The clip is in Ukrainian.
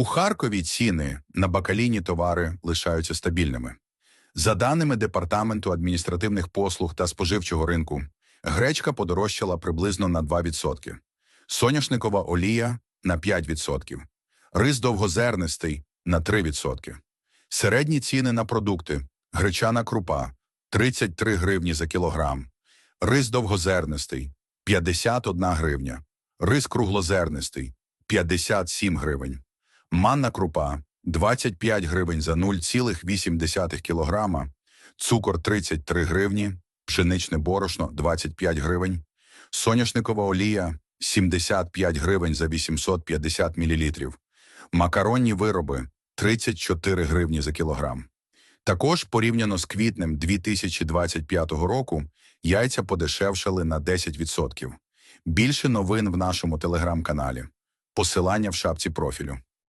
У Харкові ціни на бакалійні товари лишаються стабільними. За даними Департаменту адміністративних послуг та споживчого ринку, гречка подорожчала приблизно на 2%, соняшникова олія на 5%, рис довгозернистий на 3%. Середні ціни на продукти гречана крупа 33 гривні за кілограм, рис довгозернистий 51 гривня, рис круглозернистий 57 гривень, манна крупа 25 гривень за 0,8 кілограма, цукор 33 гривні, пшеничне борошно 25 гривень, соняшникова олія 75 гривень за 850 мл, макаронні вироби 34 гривні за кілограм. Також порівняно з квітнем 2025 року яйця подешевшали на 10%. Більше новин в нашому телеграм-каналі. Посилання в шапці профілю.